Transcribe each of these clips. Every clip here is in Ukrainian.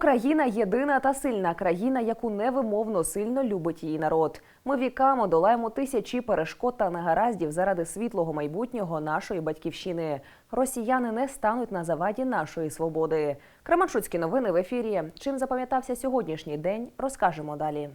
Україна єдина та сильна країна, яку невимовно сильно любить її народ. Ми віками долаємо тисячі перешкод та негараздів заради світлого майбутнього нашої батьківщини. Росіяни не стануть на заваді нашої свободи. Кременчуцькі новини в ефірі. Чим запам'ятався сьогоднішній день, розкажемо далі.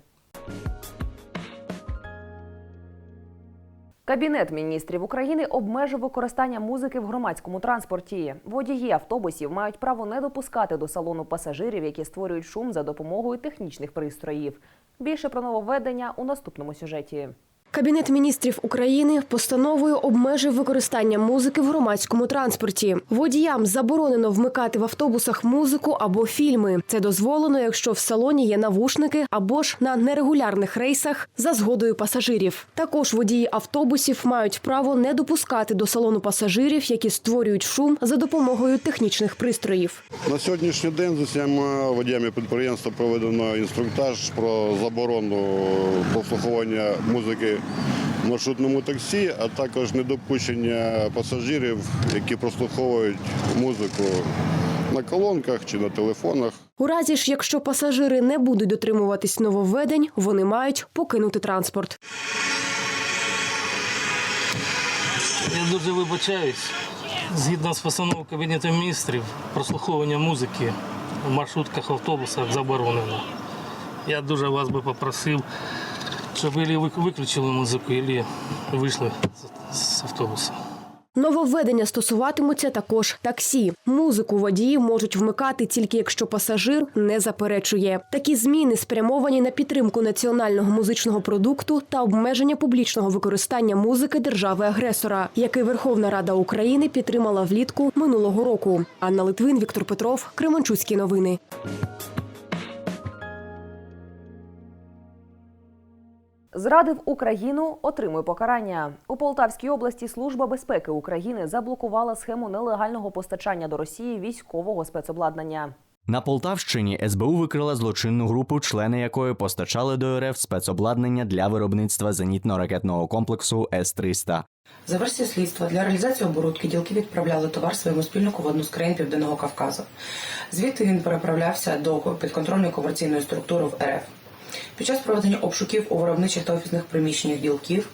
Кабінет міністрів України обмежив використання музики в громадському транспорті. Водії автобусів мають право не допускати до салону пасажирів, які створюють шум за допомогою технічних пристроїв. Більше про нововведення у наступному сюжеті. Кабінет міністрів України постановою обмежив використання музики в громадському транспорті. Водіям заборонено вмикати в автобусах музику або фільми. Це дозволено, якщо в салоні є навушники або ж на нерегулярних рейсах за згодою пасажирів. Також водії автобусів мають право не допускати до салону пасажирів, які створюють шум за допомогою технічних пристроїв. На сьогоднішній день з усіма водіями підприємства проведено інструктаж про заборону прослуховування музики в маршрутному таксі, а також недопущення пасажирів, які прослуховують музику на колонках чи на телефонах. У разі ж, якщо пасажири не будуть дотримуватись нововведень, вони мають покинути транспорт. Я дуже вибачаюсь. Згідно з постановою Кабінету міністрів, прослуховування музики в маршрутках, автобусах заборонено. Я дуже вас би попросив, щоб або виключили музику, або вийшли з автобуса. Нововведення стосуватимуться також таксі. Музику водії можуть вмикати тільки якщо пасажир не заперечує. Такі зміни спрямовані на підтримку національного музичного продукту та обмеження публічного використання музики держави-агресора, який Верховна Рада України підтримала влітку минулого року. Анна Литвин, Віктор Петров, Кременчуцькі новини. Зрадив Україну, отримує покарання. У Полтавській області Служба безпеки України заблокувала схему нелегального постачання до Росії військового спецобладнання. На Полтавщині СБУ викрила злочинну групу, члени якої постачали до РФ спецобладнання для виробництва зенітно-ракетного комплексу С-300. За версією слідства, для реалізації оборудки ділки відправляли товар своєму спільнику в одну з країн Південного Кавказу. Звідти він переправлявся до підконтрольної комерційної структури в РФ. Під час проведення обшуків у виробничих та офісних приміщеннях ділків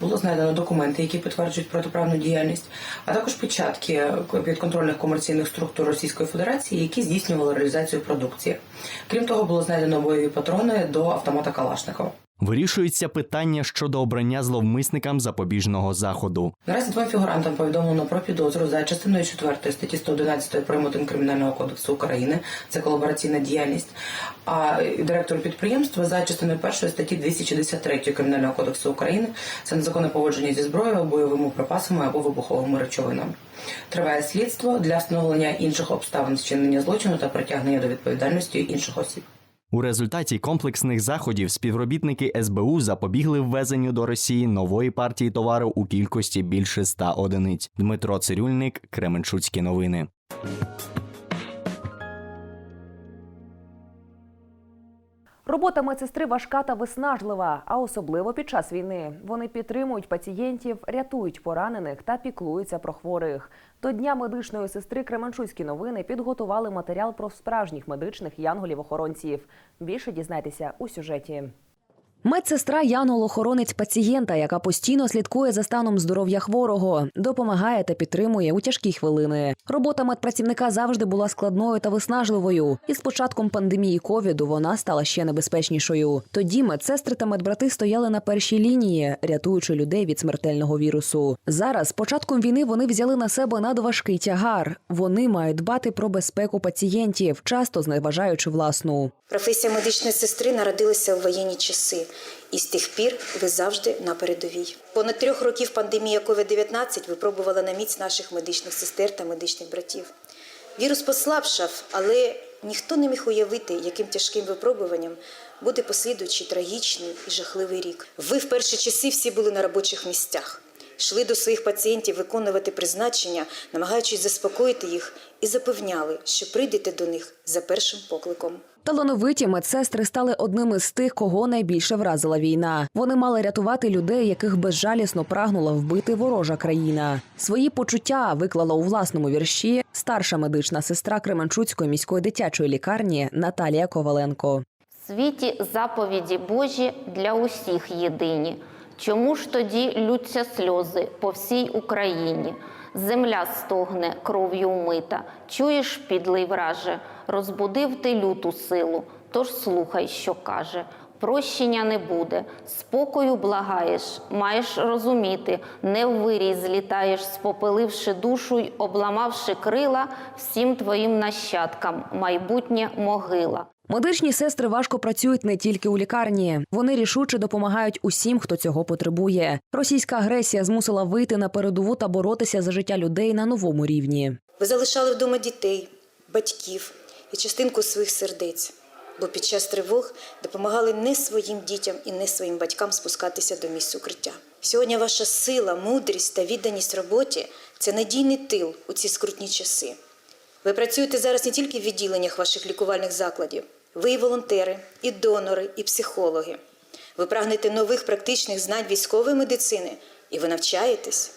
було знайдено документи, які підтверджують протиправну діяльність, а також печатки підконтрольних комерційних структур Російської Федерації, які здійснювали реалізацію продукції. Крім того, було знайдено бойові патрони до автомата Калашникова. Вирішується питання щодо обрання зловмисникам запобіжного заходу. Наразі двом фігурантам повідомлено про підозру за частиною 4 статті 111 прим. 1 Кримінального кодексу України. Це колабораційна діяльність. А директору підприємства за частиною 1 статті 263 Кримінального кодексу України. Це незаконне поводження зі зброєю, бойовими припасами або вибуховими речовинами. Триває слідство для встановлення інших обставин вчинення злочину та притягнення до відповідальності інших осіб. У результаті комплексних заходів співробітники СБУ запобігли ввезенню до Росії нової партії товару у кількості більше ста одиниць. Дмитро Цирюльник, Кременчуцькі новини. Робота медсестри важка та виснажлива, а особливо під час війни. Вони підтримують пацієнтів, рятують поранених та піклуються про хворих. До Дня медичної сестри Кременчуцькі новини підготували матеріал про справжніх медичних янголів-охоронців. Більше дізнайтеся у сюжеті. Медсестра янголохоронець пацієнта, яка постійно слідкує за станом здоров'я хворого, допомагає та підтримує у тяжкі хвилини. Робота медпрацівника завжди була складною та виснажливою. І з початком пандемії ковіду вона стала ще небезпечнішою. Тоді медсестри та медбрати стояли на першій лінії, рятуючи людей від смертельного вірусу. Зараз, початком війни, вони взяли на себе надважкий тягар. Вони мають дбати про безпеку пацієнтів, часто зневажаючи власну. Професія медичної сестри народилася в воєнні часи, і з тих пір ви завжди на передовій. Понад трьох років пандемія COVID-19 випробувала на міць наших медичних сестер та медичних братів. Вірус послабшав, але ніхто не міг уявити, яким тяжким випробуванням буде послідуючий трагічний і жахливий рік. Ви в перші часи всі були на робочих місцях. йшли до своїх пацієнтів виконувати призначення, намагаючись заспокоїти їх, і запевняли, що прийдете до них за першим покликом. Талановиті медсестри стали одним із тих, кого найбільше вразила війна. Вони мали рятувати людей, яких безжалісно прагнула вбити ворожа країна. Свої почуття виклала у власному вірші старша медична сестра Кременчуцької міської дитячої лікарні Наталія Коваленко. В світі заповіді Божі для усіх єдині. Чому ж тоді лються сльози по всій Україні? Земля стогне кров'ю умита. Чуєш, підлий враже, розбудив ти люту силу, тож слухай, що каже. Прощення не буде, спокою благаєш, маєш розуміти, не в вирій злітаєш, спопиливши душу й обламавши крила всім твоїм нащадкам, майбутнє могила. Медичні сестри важко працюють не тільки у лікарні. Вони рішуче допомагають усім, хто цього потребує. Російська агресія змусила вийти на передову та боротися за життя людей на новому рівні. Ви залишали вдома дітей, батьків і частинку своїх сердець, бо під час тривог допомагали не своїм дітям і не своїм батькам спускатися до місць укриття. Сьогодні ваша сила, мудрість та відданість роботі це надійний тил у ці скрутні часи. Ви працюєте зараз не тільки в відділеннях ваших лікувальних закладів, ви і волонтери, і донори, і психологи. Ви прагнете нових практичних знань військової медицини, і ви навчаєтесь.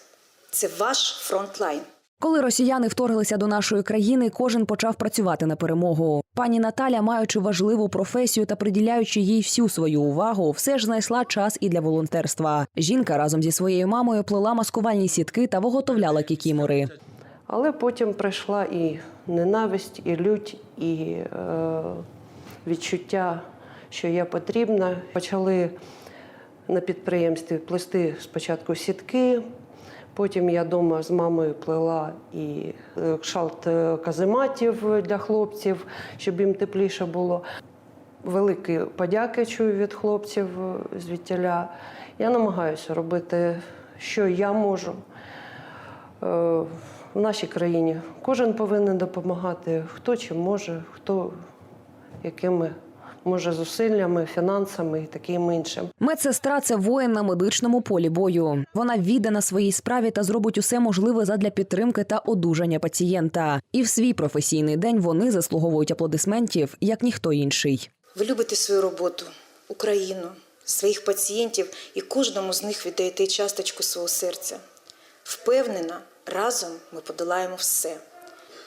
Це ваш фронтлайн. Коли росіяни вторглися до нашої країни, кожен почав працювати на перемогу. Пані Наталя, маючи важливу професію та приділяючи їй всю свою увагу, все ж знайшла час і для волонтерства. Жінка разом зі своєю мамою плела маскувальні сітки та виготовляла кікімори. Але потім прийшла і ненависть, і лють, і е, відчуття, що я потрібна. Почали на підприємстві плести спочатку сітки, потім я вдома з мамою плела і е, кшалт е, казематів для хлопців, щоб їм тепліше було. Великі подяки чую від хлопців е, звідтіля. Я намагаюся робити, що я можу. В нашій країні кожен повинен допомагати, хто чим може, хто якими може зусиллями, фінансами і таким іншим. Медсестра це воїн на медичному полі бою. Вона віддана своїй справі та зробить усе можливе задля підтримки та одужання пацієнта. І в свій професійний день вони заслуговують аплодисментів як ніхто інший. Ви любите свою роботу, Україну, своїх пацієнтів і кожному з них віддаєте часточку свого серця. Впевнена, разом ми подолаємо все.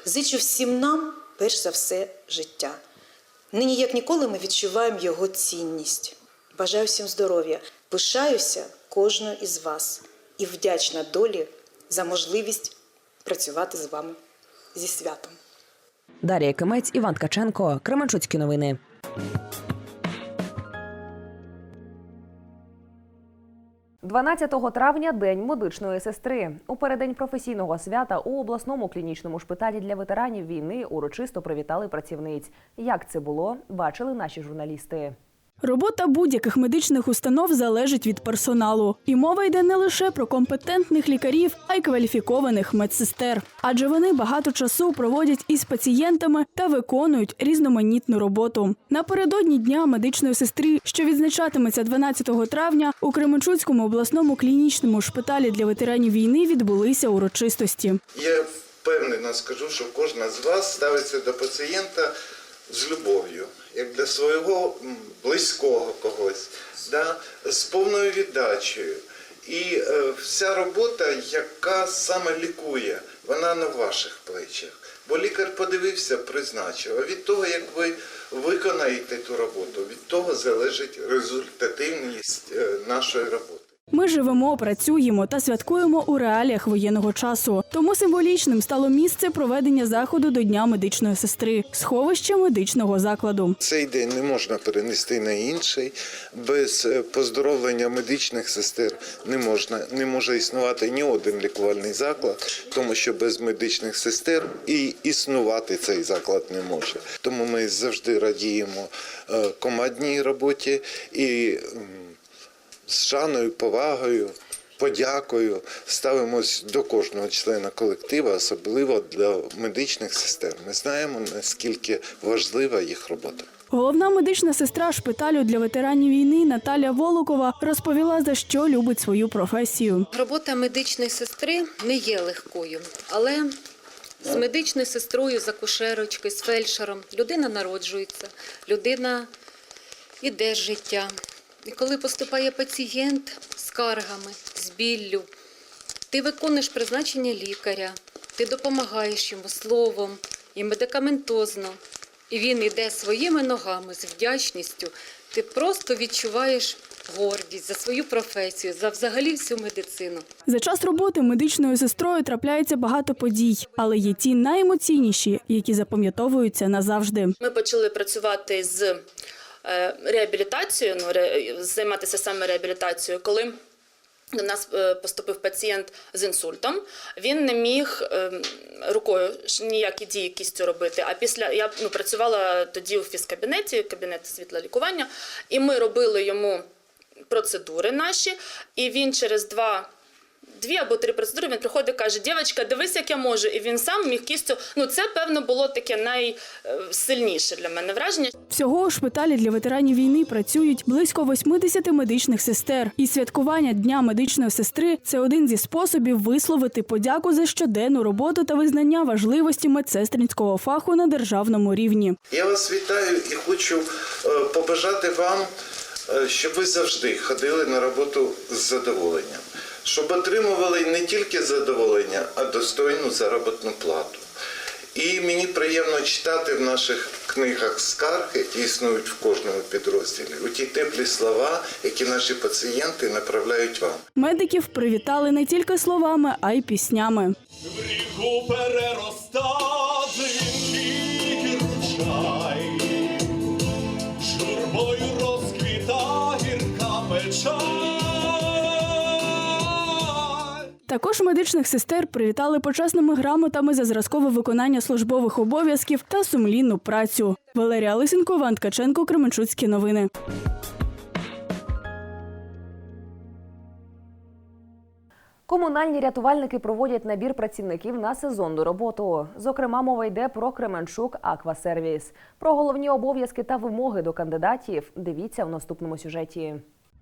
Зичу всім нам, перш за все, життя. Нині, як ніколи, ми відчуваємо його цінність. Бажаю всім здоров'я, пишаюся кожною із вас і вдячна долі за можливість працювати з вами зі святом. Дар'я Кимець, Іван Ткаченко, Кременчуцькі новини. – 12 травня День медичної сестри. У переддень професійного свята у обласному клінічному шпиталі для ветеранів війни урочисто привітали працівниць. Як це було, бачили наші журналісти. Робота будь-яких медичних установ залежить від персоналу, і мова йде не лише про компетентних лікарів, а й кваліфікованих медсестер. Адже вони багато часу проводять із пацієнтами та виконують різноманітну роботу. Напередодні дня медичної сестри, що відзначатиметься 12 травня, у Кременчуцькому обласному клінічному шпиталі для ветеранів війни відбулися урочистості. Я впевнено скажу, що кожна з вас ставиться до пацієнта з любов'ю, як для свого близького когось, да, з повною віддачею. І е, вся робота, яка саме лікує, вона на ваших плечах. Бо лікар подивився, призначив. А від того, як ви виконаєте ту роботу, від того залежить результативність е, нашої роботи. Ми живемо, працюємо та святкуємо у реаліях воєнного часу. Тому символічним стало місце проведення заходу до Дня медичної сестри сховище медичного закладу. Цей день не можна перенести на інший. Без е, поздоровлення медичних сестер не можна не може існувати ні один лікувальний заклад, тому що без медичних сестер і існувати цей заклад не може. Тому ми завжди радіємо е, командній роботі і з шаною, повагою. Подякою ставимось до кожного члена колектива, особливо для медичних сестер. Ми знаємо наскільки важлива їх робота. Головна медична сестра шпиталю для ветеранів війни Наталя Волокова розповіла, за що любить свою професію. Робота медичної сестри не є легкою, але з медичною сестрою, з акушерочкою, з фельдшером людина народжується, людина іде з життя. І коли поступає пацієнт з скаргами, з біллю, ти виконуєш призначення лікаря, ти допомагаєш йому словом і медикаментозно, і він іде своїми ногами з вдячністю. Ти просто відчуваєш гордість за свою професію, за взагалі всю медицину. За час роботи медичною сестрою трапляється багато подій, але є ті найемоційніші, які запам'ятовуються назавжди. Ми почали працювати з е, реабілітацією, ну, займатися саме реабілітацією, коли до нас е, поступив пацієнт з інсультом. Він не міг е, рукою ніякі дії кістю робити. А після я ну, працювала тоді у фізкабінеті, кабінет світлолікування, і ми робили йому процедури наші, і він через два. Дві або три процедури він приходить і каже: Дівчатка, дивись, як я можу. І він сам міг кістю. Ну, це певно було таке найсильніше для мене враження. Всього у шпиталі для ветеранів війни працюють близько 80 медичних сестер. І святкування Дня медичної сестри це один зі способів висловити подяку за щоденну роботу та визнання важливості медсестринського фаху на державному рівні. Я вас вітаю і хочу е, побажати вам, е, щоб ви завжди ходили на роботу з задоволенням, щоб отримували не тільки задоволення, а достойну заробітну плату. І мені приємно читати в наших книгах скарг, які існують в кожному підрозділі, у ті теплі слова, які наші пацієнти направляють вам. Медиків привітали не тільки словами, а й піснями. Ріку переростав Також медичних сестер привітали почесними грамотами за зразкове виконання службових обов'язків та сумлінну працю. Валерія Лисенко, Іван Ткаченко, Кременчуцькі новини. Комунальні рятувальники проводять набір працівників на сезонну роботу. Зокрема, мова йде про Кременчук Аквасервіс. Про головні обов'язки та вимоги до кандидатів дивіться в наступному сюжеті.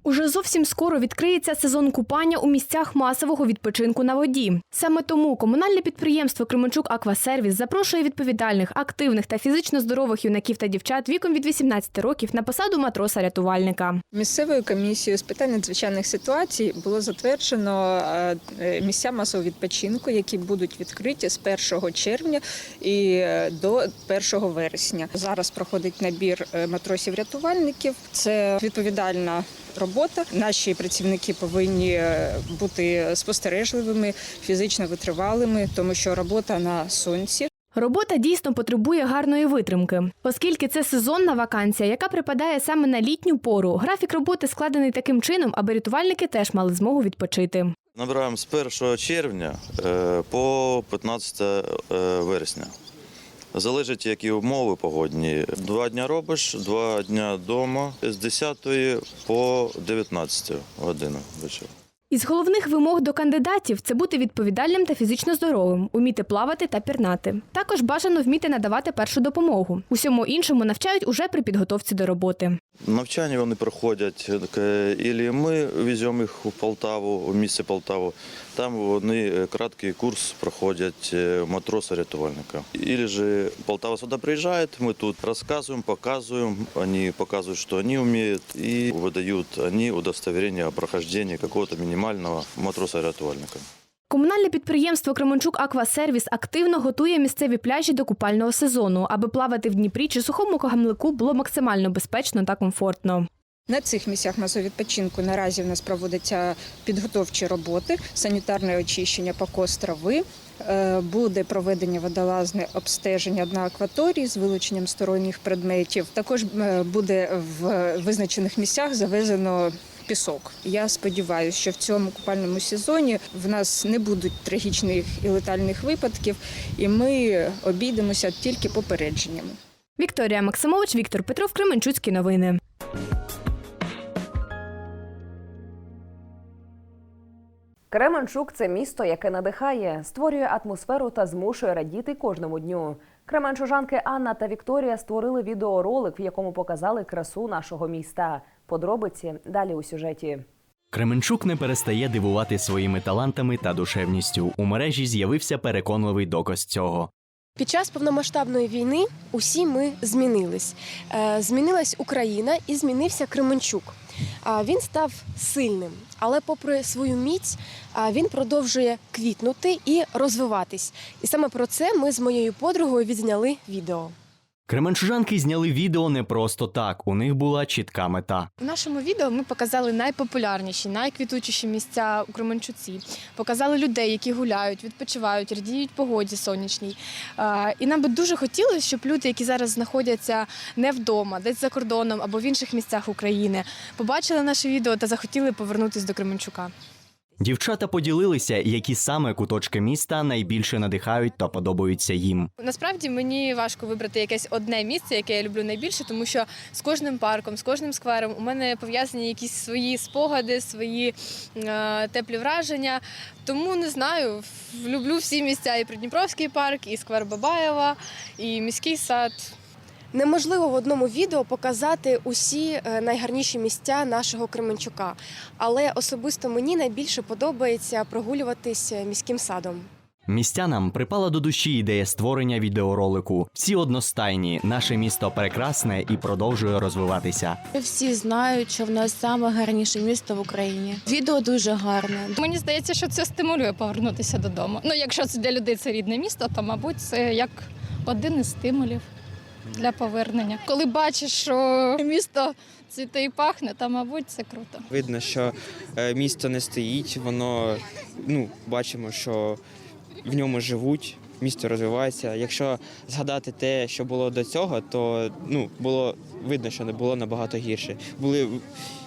Уже зовсім скоро відкриється сезон купання у місцях масового відпочинку на воді. Саме тому комунальне підприємство Кременчук Аквасервіс запрошує відповідальних, активних та фізично здорових юнаків та дівчат віком від 18 років на посаду матроса-рятувальника. Місцевою комісією з питань надзвичайних ситуацій було затверджено е, місця масового відпочинку, які будуть відкриті з 1 червня і е, до 1 вересня. Зараз проходить набір е, матросів-рятувальників. Це відповідальна робота. Наші працівники повинні е, бути спостережливими, фізично витривалими, тому що робота на сонці. Робота дійсно потребує гарної витримки, оскільки це сезонна вакансія, яка припадає саме на літню пору. Графік роботи складений таким чином, аби рятувальники теж мали змогу відпочити. Набираємо з 1 червня е, по 15 е, вересня. Залежить, які умови погодні. Два дня робиш, два дня вдома з 10 по 19 годину вечора. Із головних вимог до кандидатів це бути відповідальним та фізично здоровим, уміти плавати та пірнати. Також бажано вміти надавати першу допомогу. Усьому іншому навчають уже при підготовці до роботи. Навчання вони проходять, е, ілі ми веземо їх у Полтаву, у місце Полтаву. Там вони е, краткий курс проходять е, матроса-рятувальника. Ілі ж Полтава сюди приїжджає, ми тут розказуємо, показуємо, вони показують, що вони вміють, і видають вони удостоверення о прохождении какого-то мінімального матроса-рятувальника. Комунальне підприємство Кременчук Аквасервіс активно готує місцеві пляжі до купального сезону, аби плавати в Дніпрі чи сухому Кагамлику було максимально безпечно та комфортно. На цих місцях масового відпочинку наразі в нас проводяться підготовчі роботи, санітарне очищення покос трави. Е, Буде проведення водолазне обстеження на акваторії з вилученням сторонніх предметів. Також е, буде в визначених місцях завезено пісок. Я сподіваюся, що в цьому купальному сезоні в нас не будуть трагічних і летальних випадків, і ми обійдемося тільки попередженнями. Вікторія Максимович, Віктор Петров, Кременчуцькі новини. Кременчук це місто, яке надихає, створює атмосферу та змушує радіти кожному дню. Кременчужанки Анна та Вікторія створили відеоролик, в якому показали красу нашого міста. Подробиці далі у сюжеті. Кременчук не перестає дивувати своїми талантами та душевністю. У мережі з'явився переконливий доказ цього. Під час повномасштабної війни усі ми змінились. Е, Змінилась Україна і змінився Кременчук. Він став сильним, але, попри свою міць, він продовжує квітнути і розвиватись. І саме про це ми з моєю подругою відзняли відео. Кременчужанки зняли відео не просто так. У них була чітка мета. В нашому відео ми показали найпопулярніші, найквітучіші місця у Кременчуці. Показали людей, які гуляють, відпочивають, радіють погоді сонячній. І нам би дуже хотілося, щоб люди, які зараз знаходяться не вдома, десь за кордоном або в інших місцях України, побачили наше відео та захотіли повернутися до Кременчука. Дівчата поділилися, які саме куточки міста найбільше надихають та подобаються їм. Насправді мені важко вибрати якесь одне місце, яке я люблю найбільше, тому що з кожним парком, з кожним сквером у мене пов'язані якісь свої спогади, свої е, теплі враження. Тому не знаю, люблю всі місця і Придніпровський парк, і сквер Бабаєва, і міський сад. Неможливо в одному відео показати усі е, найгарніші місця нашого Кременчука, але особисто мені найбільше подобається прогулюватись е, міським садом. Містянам припала до душі ідея створення відеоролику. Всі одностайні, наше місто прекрасне і продовжує розвиватися. Всі знають, що в нас саме гарніше місто в Україні. Відео дуже гарне. Мені здається, що це стимулює повернутися додому. Ну, якщо це для людей це рідне місто, то мабуть це як один із стимулів для повернення. Коли бачиш, що місто цвіте і пахне, то мабуть це круто. Видно, що е, місто не стоїть, воно ну, бачимо, що в ньому живуть, місто розвивається. Якщо згадати те, що було до цього, то ну, було видно, що не було набагато гірше. Були,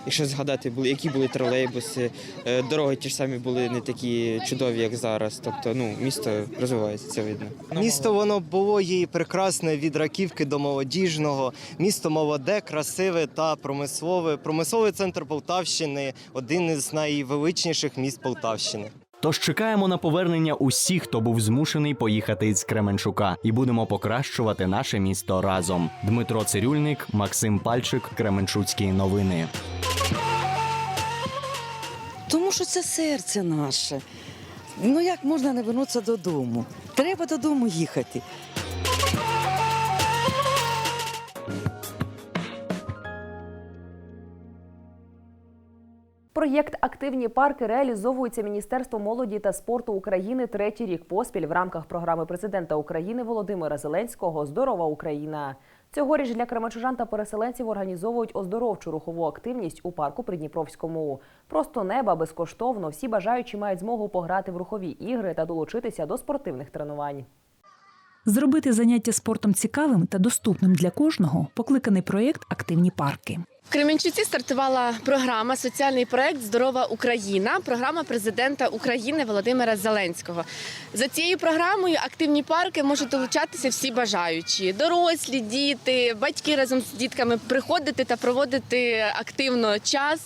якщо згадати, були, які були тролейбуси, е, дороги ті ж самі були не такі чудові, як зараз. Тобто ну, місто розвивається, це видно. Місто воно було їй прекрасне від раківки до молодіжного. Місто молоде, красиве та промислове. Промисловий центр Полтавщини один із найвеличніших міст Полтавщини. Тож чекаємо на повернення усіх, хто був змушений поїхати із Кременчука, і будемо покращувати наше місто разом. Дмитро Цирюльник, Максим Пальчик, Кременчуцькі новини. Тому що це серце наше. Ну як можна не вернутися додому? Треба додому їхати. Проєкт Активні парки реалізовується Міністерством молоді та спорту України третій рік поспіль в рамках програми президента України Володимира Зеленського Здорова Україна. Цьогоріч для кременчужан та переселенців організовують оздоровчу рухову активність у парку Придніпровському. Просто неба безкоштовно. Всі бажаючі мають змогу пограти в рухові ігри та долучитися до спортивних тренувань. Зробити заняття спортом цікавим та доступним для кожного покликаний проєкт Активні парки. В Кременчуці стартувала програма Соціальний проект Здорова Україна, програма президента України Володимира Зеленського. За цією програмою активні парки можуть долучатися всі бажаючі: дорослі, діти, батьки разом з дітками приходити та проводити активно час,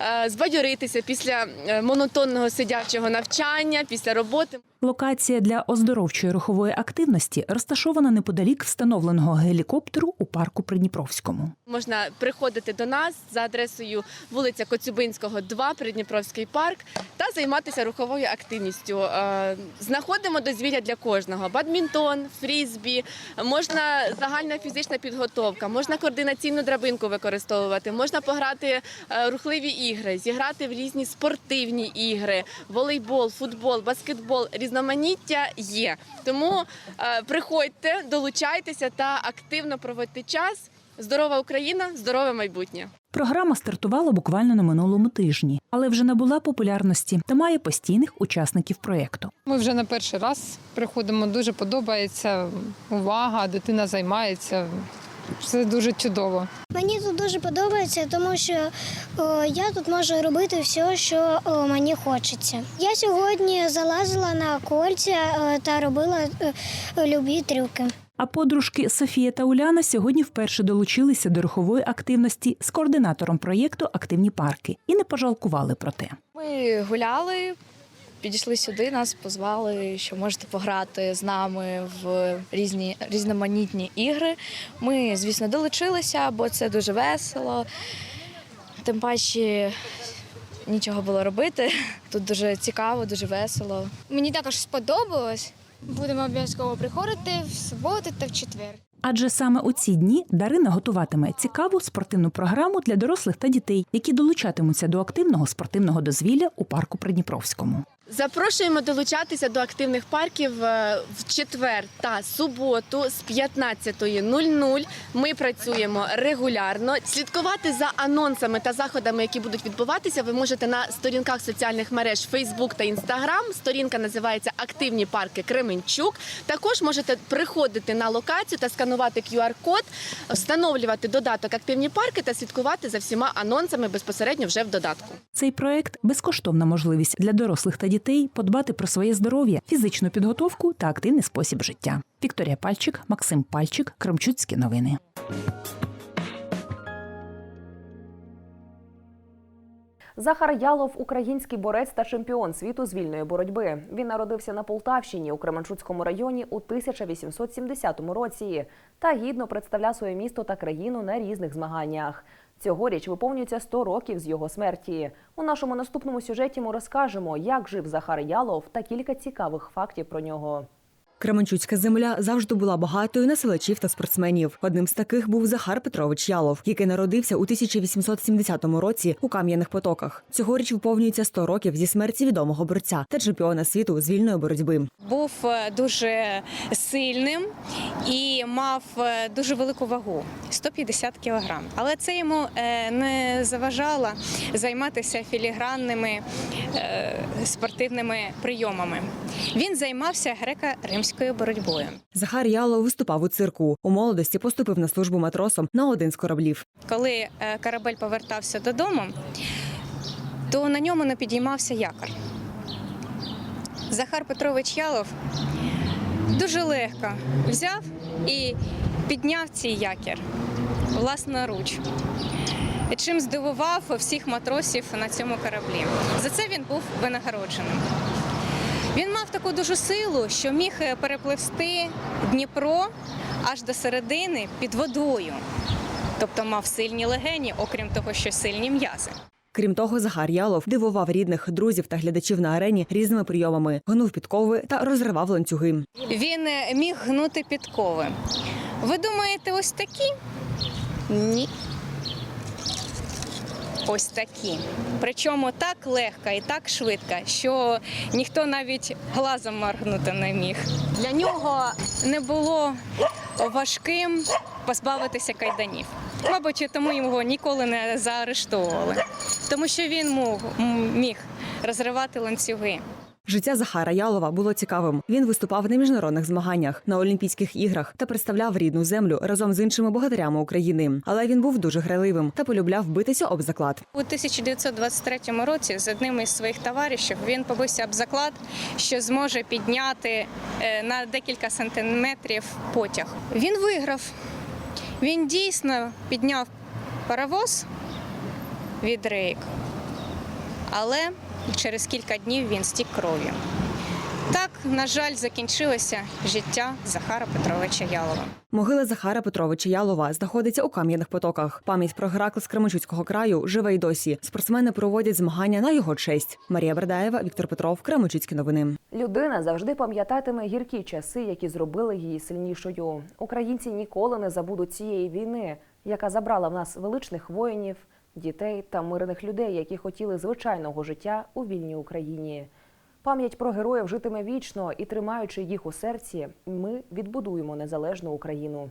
е, збадьоритися після е, монотонного сидячого навчання, після роботи. Локація для оздоровчої рухової активності розташована неподалік встановленого гелікоптеру у парку Придніпровському. Можна приходити до нас за адресою вулиця Коцюбинського, 2, Придніпровський парк, та займатися руховою активністю. Е, Знаходимо дозвілля для кожного: бадмінтон, фрізбі, можна загальна фізична підготовка, можна координаційну драбинку використовувати, можна пограти е, рухливі ігри, зіграти в різні спортивні ігри, волейбол, футбол, баскетбол. Різноманіття є. Тому е, приходьте, долучайтеся та активно проводьте час. Здорова Україна, здорове майбутнє. Програма стартувала буквально на минулому тижні, але вже набула популярності та має постійних учасників проєкту. Ми вже не перший раз приходимо. Дуже подобається увага, дитина займається. Все дуже чудово. Мені тут дуже подобається, тому що о, я тут можу робити все, що о, мені хочеться. Я сьогодні залазила на кольця е, та робила е, любі трюки. А подружки Софія та Уляна сьогодні вперше долучилися до рухової активності з координатором проєкту Активні парки і не пожалкували про те. Ми гуляли, підійшли сюди, нас позвали, що можете пограти з нами в різні різноманітні ігри. Ми, звісно, долучилися, бо це дуже весело. Тим паче нічого було робити. Тут дуже цікаво, дуже весело. Мені також сподобалось. Будемо обов'язково приходити в суботу та в четвер. Адже саме у ці дні Дарина готуватиме цікаву спортивну програму для дорослих та дітей, які долучатимуться до активного спортивного дозвілля у парку Придніпровському. Запрошуємо долучатися до активних парків е, в четвер та суботу з 15.00. Ми працюємо регулярно. Слідкувати за анонсами та заходами, які будуть відбуватися, ви можете на сторінках соціальних мереж Facebook та Instagram. Сторінка називається Активні парки Кременчук. Також можете приходити на локацію та сканувати QR-код, встановлювати додаток Активні парки та слідкувати за всіма анонсами безпосередньо вже в додатку. Цей проект безкоштовна можливість для дорослих та дітей подбати про своє здоров'я, фізичну підготовку та активний спосіб життя. Вікторія Пальчик, Максим Пальчик, Кремчуцькі новини. Захар Ялов український борець та чемпіон світу з вільної боротьби. Він народився на Полтавщині у Кременчуцькому районі у 1870 році та гідно представляв своє місто та країну на різних змаганнях. Цьогоріч виповнюється 100 років з його смерті. У нашому наступному сюжеті ми розкажемо, як жив Захар Ялов та кілька цікавих фактів про нього. Кременчуцька земля завжди була багатою на селачів та спортсменів. Одним з таких був Захар Петрович Ялов, який народився у 1870 році у Кам'яних Потоках. Цьогоріч виповнюється 100 років зі смерті відомого борця та чемпіона світу з вільної боротьби. був е, дуже сильним і мав е, дуже велику вагу 150 кілограм. Але це йому е, не заважало займатися філігранними спортивними прийомами. Він займався греко-римською боротьбою. Захар Ялов виступав у цирку. У молодості поступив на службу матросом на один з кораблів. Коли е, корабель повертався додому, то на ньому не підіймався якор. Захар Петрович Ялов дуже легко взяв і підняв цей якір власноруч. Чим здивував всіх матросів на цьому кораблі. За це він був винагородженим. Таку дуже силу, що міг е, перепливсти Дніпро аж до середини під водою. Тобто мав сильні легені, окрім того, що сильні м'язи. Крім того, Захар Ялов дивував рідних, друзів та глядачів на арені різними прийомами, гнув підкови та розривав ланцюги. Він е, міг гнути підкови. Ви думаєте, ось такі? Ні. Ось такі. Причому так легко і так швидко, що ніхто навіть глазом моргнути не міг. Для нього не було важким позбавитися кайданів. Мабуть, тому його ніколи не заарештовували, тому що він міг розривати ланцюги. Життя Захара Ялова було цікавим. Він виступав на міжнародних змаганнях на Олімпійських іграх та представляв рідну землю разом з іншими богатирями України. Але він був дуже грайливим та полюбляв битися об заклад. У 1923 році з одним із своїх товаришів він побився об заклад, що зможе підняти е, на декілька сантиметрів потяг. Він виграв. Він дійсно підняв паровоз від рейк, але через кілька днів він стік кров'ю. Так, на жаль, закінчилося життя Захара Петровича Ялова. Могила Захара Петровича Ялова знаходиться у кам'яних потоках. Пам'ять про Геракл з Кременчуцького краю живе й досі. Спортсмени проводять змагання на його честь. Марія Бердаєва, Віктор Петров, Кременчуцькі новини. Людина завжди пам'ятатиме гіркі часи, які зробили її сильнішою. Українці ніколи не забудуть цієї війни, яка забрала в нас величних воїнів, дітей та мирних людей, які хотіли звичайного життя у вільній Україні. Пам'ять про героїв житиме вічно і, тримаючи їх у серці, ми відбудуємо незалежну Україну.